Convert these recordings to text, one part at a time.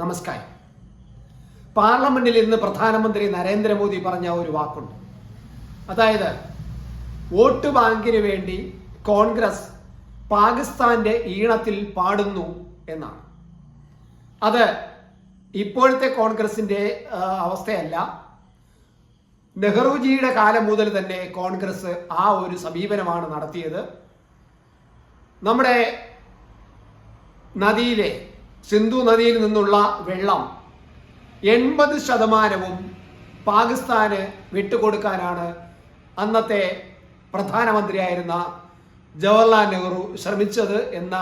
നമസ്കാരം. പാർലമെന്റിൽ ഇന്ന് പ്രധാനമന്ത്രി നരേന്ദ്രമോദി പറഞ്ഞ ഒരു വാക്കുണ്ട്. അതായത് വോട്ട് ബാങ്കിന് വേണ്ടി കോൺഗ്രസ് പാകിസ്ഥാന്റെ ഈണത്തിൽ പാടുന്നു എന്നാണ്. അത് ഇപ്പോഴത്തെ കോൺഗ്രസിന്റെ അവസ്ഥയല്ല. നെഹ്റുജിയുടെ കാലം മുതൽ തന്നെ കോൺഗ്രസ് ആ ഒരു സമീപനമാണ് നടത്തിയത്. നമ്മുടെ നദിയിലെ സിന്ധു നദിയിൽ നിന്നുള്ള വെള്ളം എൺപത് ശതമാനവും പാകിസ്ഥാന് വിട്ടുകൊടുക്കാനാണ് അന്നത്തെ പ്രധാനമന്ത്രിയായിരുന്ന ജവഹർലാൽ നെഹ്റു ശ്രമിച്ചത് എന്ന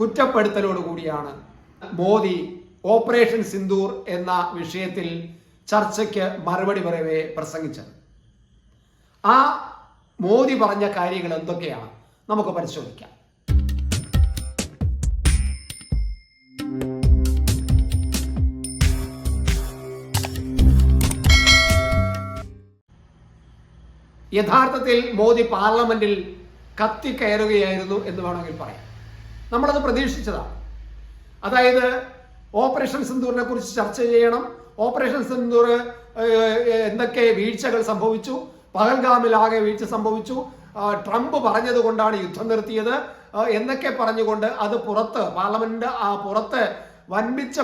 കുറ്റപ്പെടുത്തലോടുകൂടിയാണ് മോദി ഓപ്പറേഷൻ സിന്ധൂർ എന്ന വിഷയത്തിൽ ചർച്ചയ്ക്ക് മറുപടി പറയവേ പ്രസംഗിച്ചത്. ആ മോദി പറഞ്ഞ കാര്യങ്ങൾ എന്തൊക്കെയാണ്? നമുക്ക് പരിശോധിക്കാം. യഥാർത്ഥത്തിൽ മോദി പാർലമെന്റിൽ കത്തിക്കയറുകയായിരുന്നു എന്ന് വേണമെങ്കിൽ പറയാം. നമ്മളത് പ്രതീക്ഷിച്ചതാണ്. അതായത് ഓപ്പറേഷൻ സിന്ദൂറിനെ കുറിച്ച് ചർച്ച ചെയ്യണം. ഓപ്പറേഷൻ സിന്ദൂർ എന്തൊക്കെ വീഴ്ചകൾ സംഭവിച്ചു? പഹൽഗാമിൽ ആകെ വീഴ്ച സംഭവിച്ചു. ട്രംപ് പറഞ്ഞതുകൊണ്ടാണ് യുദ്ധം നിർത്തിയത്. എന്നൊക്കെ പറഞ്ഞുകൊണ്ട് അത് പുറത്ത് പാർലമെന്റ് പുറത്ത് വൻപിച്ച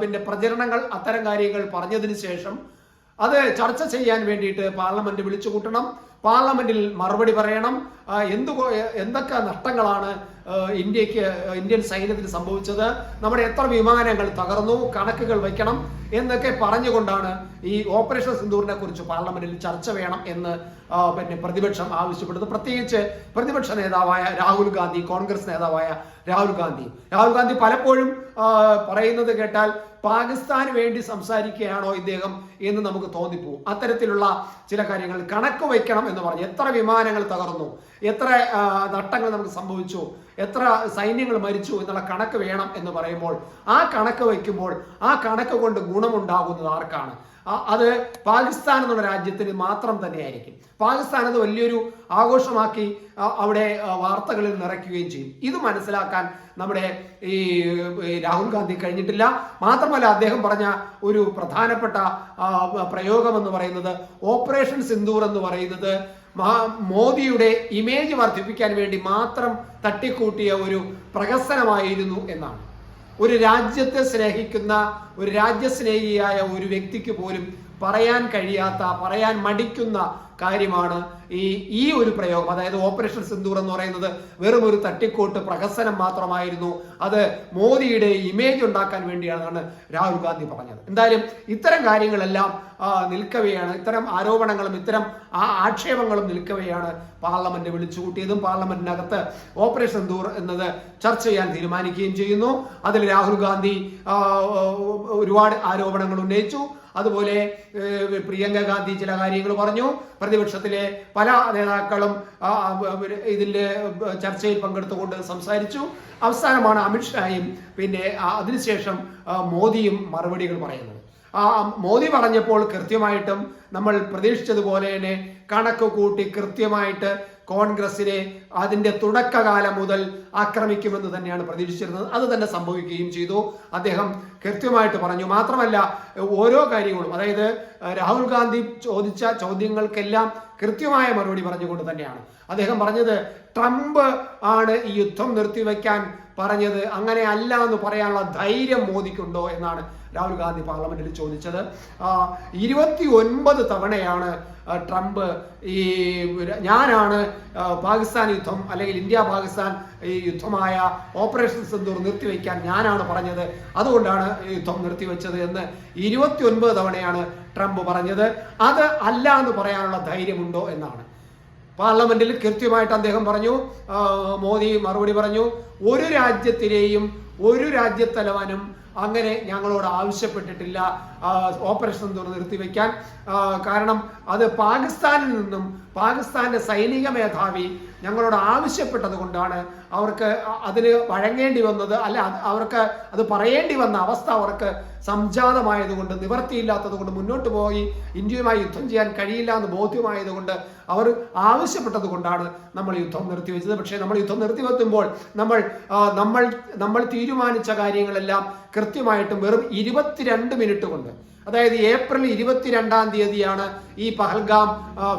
പിന്നെ പ്രചരണങ്ങൾ അത്തരം കാര്യങ്ങൾ പറഞ്ഞതിന് ശേഷം അത് ചർച്ച ചെയ്യാൻ വേണ്ടിയിട്ട് പാർലമെന്റ് വിളിച്ചു കൂട്ടണം പാർലമെന്റിൽ മറുപടി പറയണം. എന്ത് എന്തു എന്തൊക്കെ നഷ്ടങ്ങളാണ് ഇന്ത്യയ്ക്ക് ഇന്ത്യൻ സൈന്യത്തിന് സംഭവിച്ചത് നമ്മുടെ എത്ര വിമാനങ്ങൾ തകർന്നു കണക്കുകൾ വയ്ക്കണം എന്നൊക്കെ പറഞ്ഞുകൊണ്ടാണ് ഈ ഓപ്പറേഷൻ സിന്ദൂറിനെ കുറിച്ച് പാർലമെന്റിൽ ചർച്ച വേണം എന്ന് പിന്നെ പ്രതിപക്ഷം ആവശ്യപ്പെടുന്നത്. പ്രത്യേകിച്ച് പ്രതിപക്ഷ നേതാവായ രാഹുൽ ഗാന്ധി കോൺഗ്രസ് നേതാവായ രാഹുൽ ഗാന്ധി. രാഹുൽ ഗാന്ധി പലപ്പോഴും പറയുന്നത് കേട്ടാൽ പാകിസ്ഥാന് വേണ്ടി സംസാരിക്കുകയാണോ ഇദ്ദേഹം എന്ന് നമുക്ക് തോന്നിപ്പോവും അത്തരത്തിലുള്ള ചില കാര്യങ്ങൾ കണക്ക് വയ്ക്കണം എന്ന് പറഞ്ഞു എത്ര വിമാനങ്ങൾ തകർന്നു എത്ര നട്ടങ്ങൾ നമുക്ക് സംഭവിച്ചു എത്ര സൈന്യങ്ങൾ മരിച്ചു എന്നുള്ള കണക്ക് വേണം എന്ന് പറയുമ്പോൾ ആ കണക്ക് വയ്ക്കുമ്പോൾ ആ കണക്ക് കൊണ്ട് ഗുണമുണ്ടാകുന്നത് ആർക്കാണ്? അത് പാകിസ്ഥാൻ എന്നുള്ള രാജ്യത്തിന് മാത്രം തന്നെയായിരിക്കും. പാകിസ്ഥാൻ അത് വലിയൊരു ആഘോഷമാക്കി അവിടെ വാർത്തകളിൽ നിറയ്ക്കുകയും ചെയ്യും. ഇത് മനസ്സിലാക്കാൻ നമ്മുടെ ഈ രാഹുൽ ഗാന്ധി കഴിഞ്ഞിട്ടില്ല. മാത്രമല്ല അദ്ദേഹം പറഞ്ഞ ഒരു പ്രധാനപ്പെട്ട പ്രയോഗം എന്ന് പറയുന്നത് ഓപ്പറേഷൻ സിന്ദൂർ എന്ന് പറയുന്നത് മോദിയുടെ ഇമേജ് വർദ്ധിപ്പിക്കാൻ വേണ്ടി മാത്രം തട്ടിക്കൂട്ടിയ ഒരു പ്രഹസനമായിരുന്നു എന്നാണ്. ഒരു രാജ്യത്തെ സ്നേഹിക്കുന്ന ഒരു രാജ്യസ്നേഹിയായ ഒരു വ്യക്തിക്ക് പോലും പറയാൻ കഴിയാത്ത പറയാൻ മടിക്കുന്ന കാര്യമാണ് ഈ ഈ ഒരു പ്രയോഗം അതായത് ഓപ്പറേഷൻ സിന്ദൂർ എന്ന് പറയുന്നത് വെറും ഒരു തട്ടിക്കോട്ട് പ്രഹസനം മാത്രമായിരുന്നു. അത് മോദിയുടെ ഇമേജ് ഉണ്ടാക്കാൻ വേണ്ടിയാണെന്നാണ് രാഹുൽ ഗാന്ധി പറഞ്ഞത്. എന്തായാലും ഇത്തരം കാര്യങ്ങളെല്ലാം നിൽക്കവെയാണ്. ഇത്തരം ആരോപണങ്ങളും ഇത്തരം ആ ആക്ഷേപങ്ങളും നിൽക്കവെയാണ് പാർലമെന്റ് വിളിച്ചു കൂട്ടിയതും പാർലമെന്റിനകത്ത് ഓപ്പറേഷൻ സിന്ദൂർ എന്നത് ചർച്ച ചെയ്യാൻ തീരുമാനിക്കുകയും ചെയ്യുന്നു. അതിൽ രാഹുൽ ഗാന്ധി ഒരുപാട് ആരോപണങ്ങൾ ഉന്നയിച്ചു. അതുപോലെ പ്രിയങ്ക ഗാന്ധി ചില കാര്യങ്ങൾ പറഞ്ഞു. പ്രതിപക്ഷത്തിലെ പല നേതാക്കളും ഇതിന്റെ ചർച്ചയിൽ പങ്കെടുത്തുകൊണ്ട് സംസാരിച്ചു. അവസാനമാണ് അമിത്ഷായും പിന്നെ അതിനുശേഷം മോദിയും മറുപടികൾ പറയുന്നത്. ആ മോദി പറഞ്ഞപ്പോൾ കൃത്യമായിട്ടും നമ്മൾ പ്രതീക്ഷിച്ചതുപോലെ തന്നെ കണക്ക് കൂട്ടി കൃത്യമായിട്ട് കോൺഗ്രസിനെ അതിന്റെ തുടക്കകാലം മുതൽ ആക്രമിക്കുമെന്ന് തന്നെയാണ് പ്രതീക്ഷിച്ചിരുന്നത്. അത് തന്നെ സംഭവിക്കുകയും ചെയ്തു. അദ്ദേഹം കൃത്യമായിട്ട് പറഞ്ഞു. മാത്രമല്ല ഓരോ കാര്യങ്ങളും അതായത് രാഹുൽ ഗാന്ധി ചോദിച്ച ചോദ്യങ്ങൾക്കെല്ലാം കൃത്യമായ മറുപടി പറഞ്ഞുകൊണ്ട് തന്നെയാണ്. അദ്ദേഹം പറഞ്ഞത് ട്രംപ് ആണ് ഈ യുദ്ധം നിർത്തിവെക്കാൻ പറഞ്ഞത്. അങ്ങനെ അല്ല എന്ന് പറയാനുള്ള ധൈര്യം മോദിക്കുണ്ടോ എന്നാണ് രാഹുൽ ഗാന്ധി പാർലമെന്റിൽ ചോദിച്ചത്. ഇരുപത്തി ഒൻപത് തവണയാണ് ട്രംപ് ഈ ഞാനാണ് പാകിസ്ഥാൻ യുദ്ധം അല്ലെങ്കിൽ ഇന്ത്യ പാകിസ്ഥാൻ ഈ യുദ്ധമായ ഓപ്പറേഷൻ സിന്ദൂർ നിർത്തിവെക്കാൻ ഞാനാണ് പറഞ്ഞത്. അതുകൊണ്ടാണ് യുദ്ധം നിർത്തിവെച്ചത് എന്ന് ഇരുപത്തി ഒൻപത് തവണയാണ് ട്രംപ് പറഞ്ഞത്. അത് അല്ല എന്ന് പറയാനുള്ള ധൈര്യമുണ്ടോ എന്നാണ്. പാർലമെന്റിൽ കൃത്യമായിട്ട് അദ്ദേഹം പറഞ്ഞു മോദി മറുപടി പറഞ്ഞു ഒരു രാജ്യത്തിലെയും ഒരു രാജ്യത്തലവനും അങ്ങനെ ഞങ്ങളോട് ആവശ്യപ്പെട്ടിട്ടില്ല ഓപ്പറേഷൻ തുറന്ന് നിർത്തിവെക്കാൻ. കാരണം അത് പാകിസ്ഥാനിൽ നിന്നും പാകിസ്ഥാന്റെ സൈനിക മേധാവി ഞങ്ങളോട് ആവശ്യപ്പെട്ടത് കൊണ്ടാണ് അവർക്ക് അതിന് വഴങ്ങേണ്ടി വന്നത്. അല്ല അവർക്ക് അത് പറയേണ്ടി വന്ന അവസ്ഥ അവർക്ക് സംജാതമായതുകൊണ്ട് നിവർത്തിയില്ലാത്തത് കൊണ്ട് മുന്നോട്ട് പോയി ഇന്ത്യയുമായി യുദ്ധം ചെയ്യാൻ കഴിയില്ല എന്ന് ബോധ്യമായതുകൊണ്ട് അവർ ആവശ്യപ്പെട്ടത് കൊണ്ടാണ് നമ്മൾ യുദ്ധം നിർത്തിവെച്ചത്. പക്ഷേ നമ്മൾ യുദ്ധം നിർത്തിവെക്കുമ്പോൾ നമ്മൾ നമ്മൾ നമ്മൾ തീരുമാനിച്ച കാര്യങ്ങളെല്ലാം കൃത്യമായിട്ടും വെറും ഇരുപത്തിരണ്ട് മിനിറ്റ് കൊണ്ട് അതായത് ഏപ്രിൽ ഇരുപത്തിരണ്ടാം തീയതിയാണ് ഈ പഹൽഗാം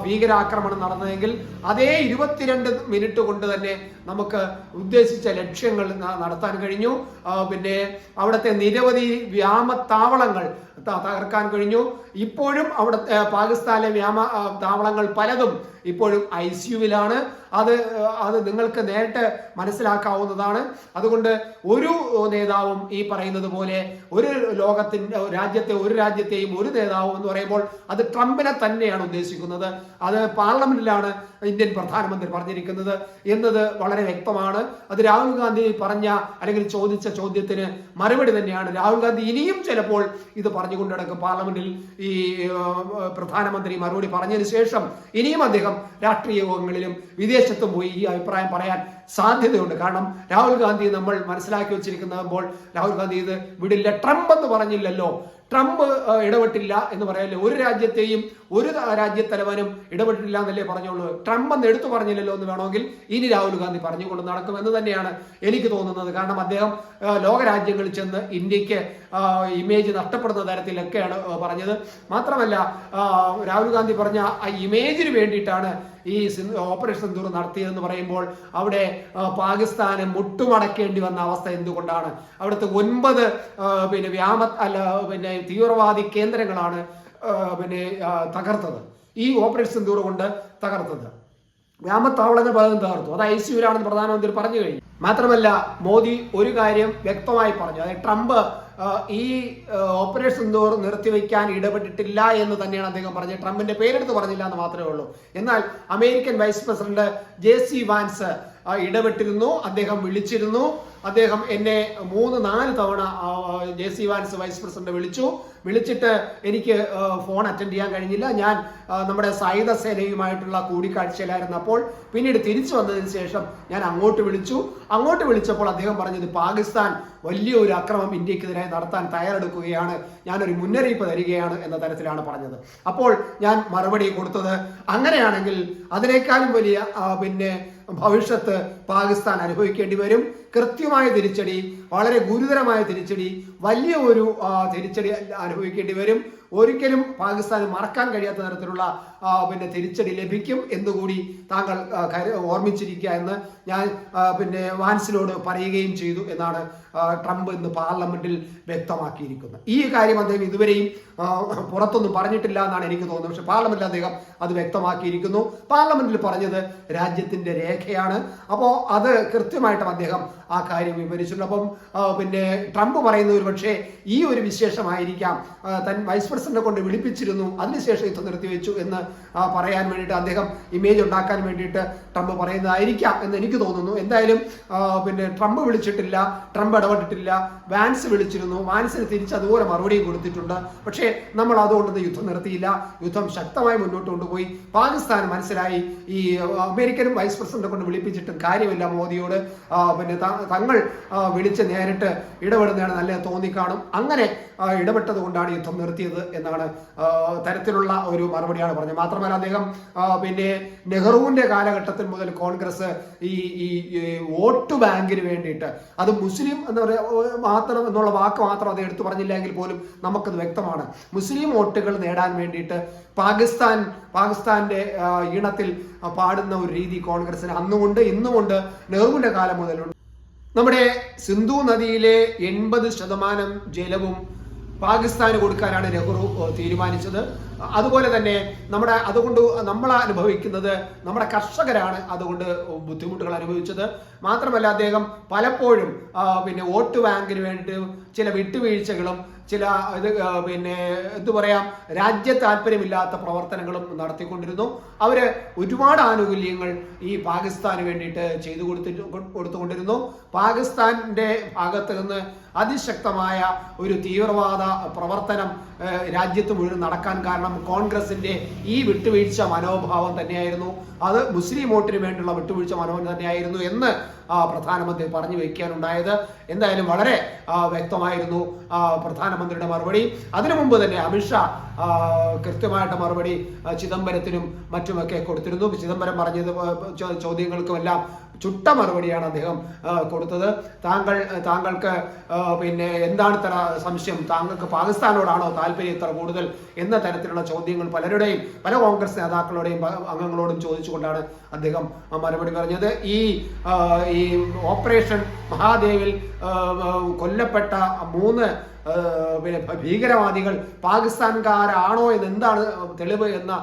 ഭീകരാക്രമണം നടന്നതെങ്കിൽ അതേ ഇരുപത്തിരണ്ട് മിനിറ്റ് കൊണ്ട് തന്നെ നമുക്ക് ഉദ്ദേശിച്ച ലക്ഷ്യങ്ങൾ നടത്താൻ കഴിഞ്ഞു. പിന്നെ അവിടുത്തെ നിരവധി വ്യാമത്താവളങ്ങൾ തകർക്കാൻ കഴിഞ്ഞു. ഇപ്പോഴും അവിടെ പാകിസ്ഥാനിലെ വ്യാമ താവളങ്ങൾ പലതും ഇപ്പോഴും ഐ സിയുവിലാണ് അത് അത് നിങ്ങൾക്ക് നേരിട്ട് മനസ്സിലാക്കാവുന്നതാണ്. അതുകൊണ്ട് ഒരു നേതാവും ഈ പറയുന്നത് പോലെ ഒരു ലോകത്തിന്റെ രാജ്യത്തെ ഒരു രാജ്യത്തെയും ഒരു നേതാവും എന്ന് പറയുമ്പോൾ അത് ട്രംപിനെ തന്നെയാണ് ഉദ്ദേശിക്കുന്നത്. അത് പാർലമെന്റിലാണ് ഇന്ത്യൻ പ്രധാനമന്ത്രി പറഞ്ഞിരിക്കുന്നത് എന്നത് വളരെ വ്യക്തമാണ്. അത് രാഹുൽ ഗാന്ധി പറഞ്ഞ അല്ലെങ്കിൽ ചോദിച്ച ചോദ്യത്തിന് മറുപടി തന്നെയാണ്. രാഹുൽ ഗാന്ധി ഇനിയും ചിലപ്പോൾ ഇത് പറഞ്ഞുകൊണ്ട് നടക്കും. പാർലമെന്റിൽ ഈ പ്രധാനമന്ത്രി മറുപടി പറഞ്ഞതിന് ശേഷം ഇനിയും അദ്ദേഹം രാഷ്ട്രീയ യോഗങ്ങളിലും വിദേശത്തും പോയി ഈ അഭിപ്രായം പറയാൻ സാധ്യതയുണ്ട്. കാരണം രാഹുൽ ഗാന്ധി നമ്മൾ മനസ്സിലാക്കി വെച്ചിരിക്കുന്ന രാഹുൽ ഗാന്ധി ഇത് വിടില്ല. ട്രംപ് എന്ന് പറഞ്ഞില്ലല്ലോ. ട്രംപ് ഇടപെട്ടില്ല എന്ന് പറയല്ലേ? ഒരു രാജ്യത്തെയും ഒരു രാജ്യത്തലവനും ഇടപെട്ടില്ല എന്നല്ലേ പറഞ്ഞുള്ളൂ. ട്രംപ് എന്ന് എടുത്തു പറഞ്ഞില്ലല്ലോ എന്ന് വേണമെങ്കിൽ ഇനി രാഹുൽ ഗാന്ധി പറഞ്ഞുകൊണ്ട് നടക്കും എന്ന് തന്നെയാണ് എനിക്ക് തോന്നുന്നത്. കാരണം അദ്ദേഹം ലോക ലോകരാജ്യങ്ങളിൽ ചെന്ന് ഇന്ത്യയ്ക്ക് ഇമേജ് നഷ്ടപ്പെടുന്ന തരത്തിലൊക്കെയാണ് പറഞ്ഞത്. മാത്രമല്ല രാഹുൽ ഗാന്ധി പറഞ്ഞ ആ ഇമേജിന് വേണ്ടിയിട്ടാണ് ഈ ഓപ്പറേഷൻ സിന്ദൂർ നടത്തിയതെന്ന് പറയുമ്പോൾ അവിടെ പാകിസ്ഥാനെ മുട്ടുമടക്കേണ്ടി വന്ന അവസ്ഥ എന്തുകൊണ്ടാണ്? അവിടുത്തെ ഒൻപത് പിന്നെ വ്യാമ അല്ല പിന്നെ തീവ്രവാദി കേന്ദ്രങ്ങളാണ് പിന്നെ തകർത്തത്. ഈ ഓപ്പറേഷൻ സിന്ദൂർ കൊണ്ട് തകർത്തത്. വ്യാമത്താവളങ്ങൾ പലതും തകർത്തു. അത് ഐ പ്രധാനമന്ത്രി പറഞ്ഞു കഴിഞ്ഞു. മാത്രമല്ല മോദി ഒരു കാര്യം വ്യക്തമായി പറഞ്ഞു. അതായത് ട്രംപ് ഈ ഓപ്പറേഷൻ തോറും നിർത്തിവെക്കാൻ ഇടപെട്ടിട്ടില്ല എന്ന് തന്നെയാണ് അദ്ദേഹം പറഞ്ഞത്. ട്രംപിന്റെ പേരെടുത്ത് പറഞ്ഞില്ല എന്ന് മാത്രമേ ഉള്ളൂ. എന്നാൽ American vice president J C Vance ഇടപെട്ടിരുന്നു അദ്ദേഹം വിളിച്ചിരുന്നു. അദ്ദേഹം എന്നെ മൂന്ന് നാല് തവണ J C Vance vice president വിളിച്ചു. വിളിച്ചിട്ട് എനിക്ക് ഫോൺ അറ്റൻഡ് ചെയ്യാൻ കഴിഞ്ഞില്ല. ഞാൻ നമ്മുടെ സായുധ സേനയുമായിട്ടുള്ള കൂടിക്കാഴ്ചയിലായിരുന്നപ്പോൾ പിന്നീട് തിരിച്ചു വന്നതിന് ശേഷം ഞാൻ അങ്ങോട്ട് വിളിച്ചു. അങ്ങോട്ട് വിളിച്ചപ്പോൾ അദ്ദേഹം പറഞ്ഞത് പാകിസ്ഥാൻ വലിയൊരു അക്രമം ഇന്ത്യക്കെതിരെ നടത്താൻ തയ്യാറെടുക്കുകയാണ്. ഞാനൊരു മുന്നറിയിപ്പ് തരികയാണ് എന്ന തരത്തിലാണ് പറഞ്ഞത്. അപ്പോൾ ഞാൻ മറുപടി കൊടുത്തത് അങ്ങനെയാണെങ്കിൽ അതിനേക്കാളും വലിയ പിന്നെ ഭവിഷ്യത്ത് പാകിസ്ഥാൻ അനുഭവിക്കേണ്ടി വരും. കൃത്യമായ തിരിച്ചടി വളരെ ഗുരുതരമായ തിരിച്ചടി വലിയ ഒരു തിരിച്ചടി അനുഭവിക്കേണ്ടി വരും. ഒരിക്കലും പാകിസ്ഥാന് മറക്കാൻ കഴിയാത്ത തരത്തിലുള്ള പിന്നെ തിരിച്ചടി ലഭിക്കും എന്നുകൂടി താങ്കൾ ഓർമ്മിച്ചിരിക്കുക എന്ന് ഞാൻ പിന്നെ വാൻസിനോട് പറയുകയും ചെയ്തു എന്നാണ് ട്രംപ് ഇന്ന് പാർലമെന്റിൽ വ്യക്തമാക്കിയിരിക്കുന്നത്. ഈ കാര്യം അദ്ദേഹം ഇതുവരെയും പുറത്തൊന്നും പറഞ്ഞിട്ടില്ല എന്നാണ് എനിക്ക് തോന്നുന്നത്. പക്ഷെ പാർലമെന്റിൽ അദ്ദേഹം അത് വ്യക്തമാക്കിയിരിക്കുന്നു. പാർലമെന്റിൽ പറഞ്ഞത് രാജ്യത്തിന്റെ രേഖയാണ്. അപ്പോൾ അത് കൃത്യമായിട്ടും അദ്ദേഹം ആ കാര്യം വിവരിച്ചിട്ടുണ്ട്. അപ്പം പിന്നെ ട്രംപ് പറയുന്ന ഒരു പക്ഷേ ഈ ഒരു വിശേഷമായിരിക്കാം തൻ വൈസ് പ്രസിഡന്റിനെ കൊണ്ട് വിളിപ്പിച്ചിരുന്നു. അതിനുശേഷം യുദ്ധം നിർത്തിവെച്ചു എന്ന് പറയാൻ വേണ്ടിയിട്ട് അദ്ദേഹം ഇമേജ് ഉണ്ടാക്കാൻ വേണ്ടിയിട്ട് ട്രംപ് പറയുന്നതായിരിക്കാം എന്ന് എനിക്ക് തോന്നുന്നു. എന്തായാലും പിന്നെ ട്രംപ് വിളിച്ചിട്ടില്ല ട്രംപ് ഇടപെട്ടിട്ടില്ല വാൻസ് വിളിച്ചിരുന്നു വാൻസിന് തിരിച്ച് അതുപോലെ മറുപടിയും കൊടുത്തിട്ടുണ്ട്. പക്ഷേ നമ്മൾ അതുകൊണ്ട് യുദ്ധം നിർത്തിയില്ല. യുദ്ധം ശക്തമായി മുന്നോട്ട് കൊണ്ടുപോയി. പാകിസ്ഥാൻ മനസ്സിലായി. ഈ അമേരിക്കനും വൈസ് പ്രസിഡന്റിനെ കൊണ്ട് വിളിപ്പിച്ചിട്ടും കാര്യമില്ല മോദിയോട്. പിന്നെ തങ്ങൾ വിളിച്ച് നേരിട്ട് ഇടപെടുന്നതാണ് നല്ല തോന്നിക്കാണും. അങ്ങനെ ഇടപെട്ടത് കൊണ്ടാണ് യുദ്ധം നിർത്തിയത് എന്നാണ് തരത്തിലുള്ള ഒരു മറുപടിയാണ് പറഞ്ഞത്. മാത്രമല്ല അദ്ദേഹം പിന്നെ നെഹ്റുവിന്റെ കാലഘട്ടത്തിൽ മുതൽ കോൺഗ്രസ് ഈ ഈ വോട്ട് ബാങ്കിന് വേണ്ടിയിട്ട്. അത് മുസ്ലിം എന്ന് പറയാ മാത്രം എന്നുള്ള വാക്ക് മാത്രം അത് എടുത്തു പറഞ്ഞില്ലെങ്കിൽ പോലും നമുക്കത് വ്യക്തമാണ്. മുസ്ലിം വോട്ടുകൾ നേടാൻ വേണ്ടിയിട്ട് പാകിസ്ഥാൻ പാകിസ്ഥാന്റെ ഈണത്തിൽ പാടുന്ന ഒരു രീതി കോൺഗ്രസിന് അന്നുമുണ്ട് ഇന്നുമുണ്ട് നെഹ്റുവിന്റെ കാലം മുതലുണ്ട്. നമ്മുടെ സിന്ധു നദിയിലെ എൺപത് ശതമാനം ജലവും പാകിസ്ഥാന് കൊടുക്കാനാണ് നെഹ്റു തീരുമാനിച്ചത്. അതുപോലെ തന്നെ നമ്മുടെ അതുകൊണ്ട് നമ്മൾ അനുഭവിക്കുന്നത് നമ്മുടെ കർഷകരാണ് അതുകൊണ്ട് ബുദ്ധിമുട്ടുകൾ അനുഭവിച്ചത്. മാത്രമല്ല അദ്ദേഹം പലപ്പോഴും പിന്നെ വോട്ട് ബാങ്കിന് വേണ്ടി ചില വിട്ടുവീഴ്ചകളും ചില ഇത് പിന്നെ എന്തു പറയാം രാജ്യ താല്പര്യമില്ലാത്ത പ്രവർത്തനങ്ങളും നടത്തിക്കൊണ്ടിരുന്നു. അവർ ഒരുപാട് ആനുകൂല്യങ്ങൾ ഈ പാകിസ്ഥാന് വേണ്ടിയിട്ട് ചെയ്തു കൊടുത്തിട്ട് കൊടുത്തുകൊണ്ടിരുന്നു. പാകിസ്ഥാന്റെ ഭാഗത്ത് നിന്ന് അതിശക്തമായ ഒരു തീവ്രവാദ പ്രവർത്തനം രാജ്യത്ത് മുഴുവൻ നടക്കാൻ കാരണം കോൺഗ്രസിന്റെ ഈ വിട്ടുവീഴ്ച മനോഭാവം തന്നെയായിരുന്നു. അത് മുസ്ലിം വോട്ടിന് വേണ്ടിയുള്ള വിട്ടുവീഴ്ച മനോഭാവം തന്നെയായിരുന്നു എന്ന് പ്രധാനമന്ത്രി പറഞ്ഞു വയ്ക്കാനുണ്ടായത് എന്തായാലും വളരെ വ്യക്തമായിരുന്നു പ്രധാനമന്ത്രിയുടെ മറുപടി. അതിനു മുമ്പ് തന്നെ അമിത്ഷാ കൃത്യമായിട്ട് മറുപടി ചിദംബരത്തിനും മറ്റുമൊക്കെ കൊടുത്തിരുന്നു. ചിദംബരം പറഞ്ഞത് ചോദ്യങ്ങൾക്കുമെല്ലാം ചുട്ട മറുപടിയാണ് അദ്ദേഹം കൊടുത്തത്. താങ്കൾ താങ്കൾക്ക് പിന്നെ എന്താണ് ഇത്ര സംശയം? താങ്കൾക്ക് പാകിസ്ഥാനോടാണോ താല്പര്യം ഇത്ര കൂടുതൽ എന്ന തരത്തിലുള്ള ചോദ്യങ്ങൾ പലരുടെയും പല കോൺഗ്രസ് നേതാക്കളുടെയും അംഗങ്ങളോടും ചോദിച്ചുകൊണ്ടാണ് അദ്ദേഹം മറുപടി പറഞ്ഞത്. ഈ ഈ ഓപ്പറേഷൻ മഹാദേവിൽ കൊല്ലപ്പെട്ട മൂന്ന് പിന്നെ ഭീകരവാദികൾ പാകിസ്ഥാൻകാരാണോ എന്ന് എന്താണ് തെളിവ് എന്ന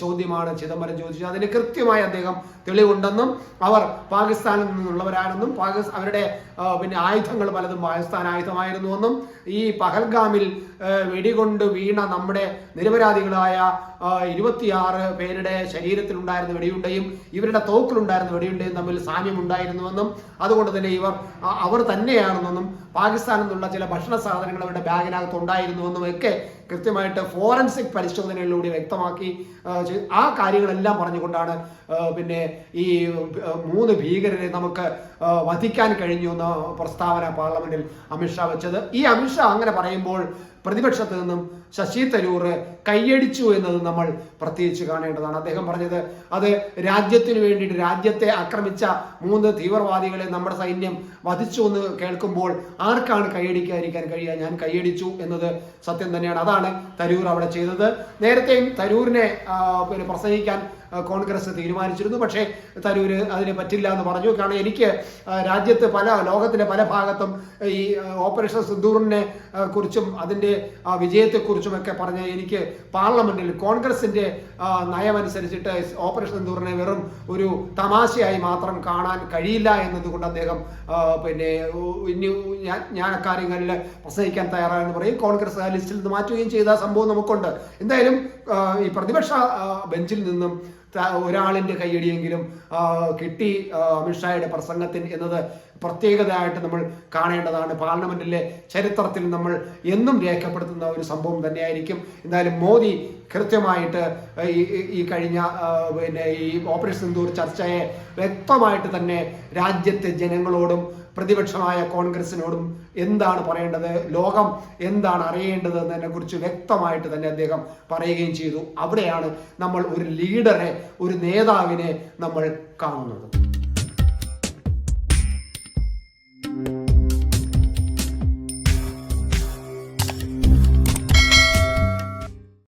ചോദ്യമാണ് ചിദംബരം ചോദിച്ചത്. അതിന് കൃത്യമായി അദ്ദേഹം തെളിവുണ്ടെന്നും അവർ പാകിസ്ഥാനിൽ നിന്നുള്ളവരാണെന്നും പാകിസ്ഥാൻ അവരുടെ പിന്നെ ആയുധങ്ങൾ പലതും പാകിസ്ഥാൻ ആയുധമായിരുന്നുവെന്നും ഈ പഹൽഗാമിൽ വെടികൊണ്ട് വീണ നമ്മുടെ നിരപരാധികളായ ഇരുപത്തിയാറ് പേരുടെ ശരീരത്തിലുണ്ടായിരുന്ന വെടിയുണ്ടയും ഇവരുടെ തോക്കിലുണ്ടായിരുന്ന വെടിയുണ്ടയും തമ്മിൽ സാമ്യം ഉണ്ടായിരുന്നുവെന്നും അതുകൊണ്ട് തന്നെ ഇവർ അവർ തന്നെയാണെന്നും പാകിസ്ഥാനിൽ നിന്നുള്ള ചില ഭക്ഷണ സാധനങ്ങൾ അവരുടെ ബാഗിനകത്ത് ഉണ്ടായിരുന്നുവെന്നും ഒക്കെ കൃത്യമായിട്ട് ഫോറൻസിക് പരിശോധനയിലൂടെ വ്യക്തമാക്കി ആ, കാര്യങ്ങളെല്ലാം പറഞ്ഞുകൊണ്ടാണ് പിന്നെ ഈ മൂന്ന് ഭീകരരെ നമുക്ക് വധിക്കാൻ കഴിഞ്ഞു എന്ന പ്രസ്താവന പാർലമെന്റിൽ അമിത്ഷാ വെച്ചത്. ഈ അമിത്ഷാ അങ്ങനെ പറയുമ്പോൾ പ്രതിപക്ഷത്ത് നിന്നും ശശി തരൂർ കൈയടിച്ചു എന്നത് നമ്മൾ പ്രത്യേകിച്ച് കാണേണ്ടതാണ്. അദ്ദേഹം പറഞ്ഞത് അത് രാജ്യത്തിന് വേണ്ടിയിട്ട് രാജ്യത്തെ ആക്രമിച്ച മൂന്ന് തീവ്രവാദികളെ നമ്മുടെ സൈന്യം വധിച്ചു എന്ന് കേൾക്കുമ്പോൾ ആർക്കാണ് കൈയടിക്കാതിരിക്കാൻ കഴിയുക? ഞാൻ കൈയടിച്ചു എന്നത് സത്യം തന്നെയാണ്. അതാണ് തരൂർ അവിടെ ചെയ്തത്. നേരത്തെയും തരൂരിനെ പിന്നെ പ്രസംഗിക്കാൻ കോൺഗ്രസ് തീരുമാനിച്ചിരുന്നു. പക്ഷേ തരൂര് അതിന് പറ്റില്ല എന്ന് പറഞ്ഞു. കാരണം എനിക്ക് രാജ്യത്ത് പല ലോകത്തിന്റെ പല ഭാഗത്തും ഈ ഓപ്പറേഷൻ സിന്ദൂറിനെ കുറിച്ചും അതിന്റെ ആ, വിജയത്തെക്കുറിച്ചുമൊക്കെ പറഞ്ഞ് എനിക്ക് പാർലമെന്റിൽ കോൺഗ്രസിന്റെ ആ, നയമനുസരിച്ചിട്ട് ഓപ്പറേഷൻ സിന്ദൂറിനെ വെറും ഒരു തമാശയായി മാത്രം കാണാൻ കഴിയില്ല എന്നതുകൊണ്ട് അദ്ദേഹം പിന്നെ ഇനി ഞാൻ ഞാൻ അക്കാര്യങ്ങളിൽ പ്രസംഗിക്കാൻ തയ്യാറാണെന്ന് പറയും. കോൺഗ്രസ് ലിസ്റ്റിൽ നിന്ന് മാറ്റുകയും ചെയ്ത സംഭവം നമുക്കുണ്ട്. എന്തായാലും ഈ പ്രതിപക്ഷ ബെഞ്ചിൽ നിന്നും ഒരാളിന്റെ കൈയടിയെങ്കിലും കിട്ടി അമിത്ഷായുടെ പ്രസംഗത്തിന് എന്നത് പ്രത്യേകതയായിട്ട് നമ്മൾ കാണേണ്ടതാണ്. പാർലമെന്റിലെ ചരിത്രത്തിൽ നമ്മൾ എന്നും രേഖപ്പെടുത്തുന്ന ഒരു സംഭവം തന്നെയായിരിക്കും. എന്തായാലും മോദി കൃത്യമായിട്ട് ഈ കഴിഞ്ഞ പിന്നെ ഈ ഓപ്പറേഷൻ സിന്ദൂർ ചർച്ചയെ വ്യക്തമായിട്ട് തന്നെ രാജ്യത്തെ ജനങ്ങളോടും പ്രതിപക്ഷമായ കോൺഗ്രസിനോടും എന്താണ് പറയേണ്ടത് ലോകം എന്താണ് അറിയേണ്ടത് എന്നതിനെ കുറിച്ച് വ്യക്തമായിട്ട് തന്നെ അദ്ദേഹം പറയുകയും ചെയ്തു. അവിടെയാണ് നമ്മൾ ഒരു ലീഡറെ ഒരു നേതാവിനെ നമ്മൾ കാണുന്നത്.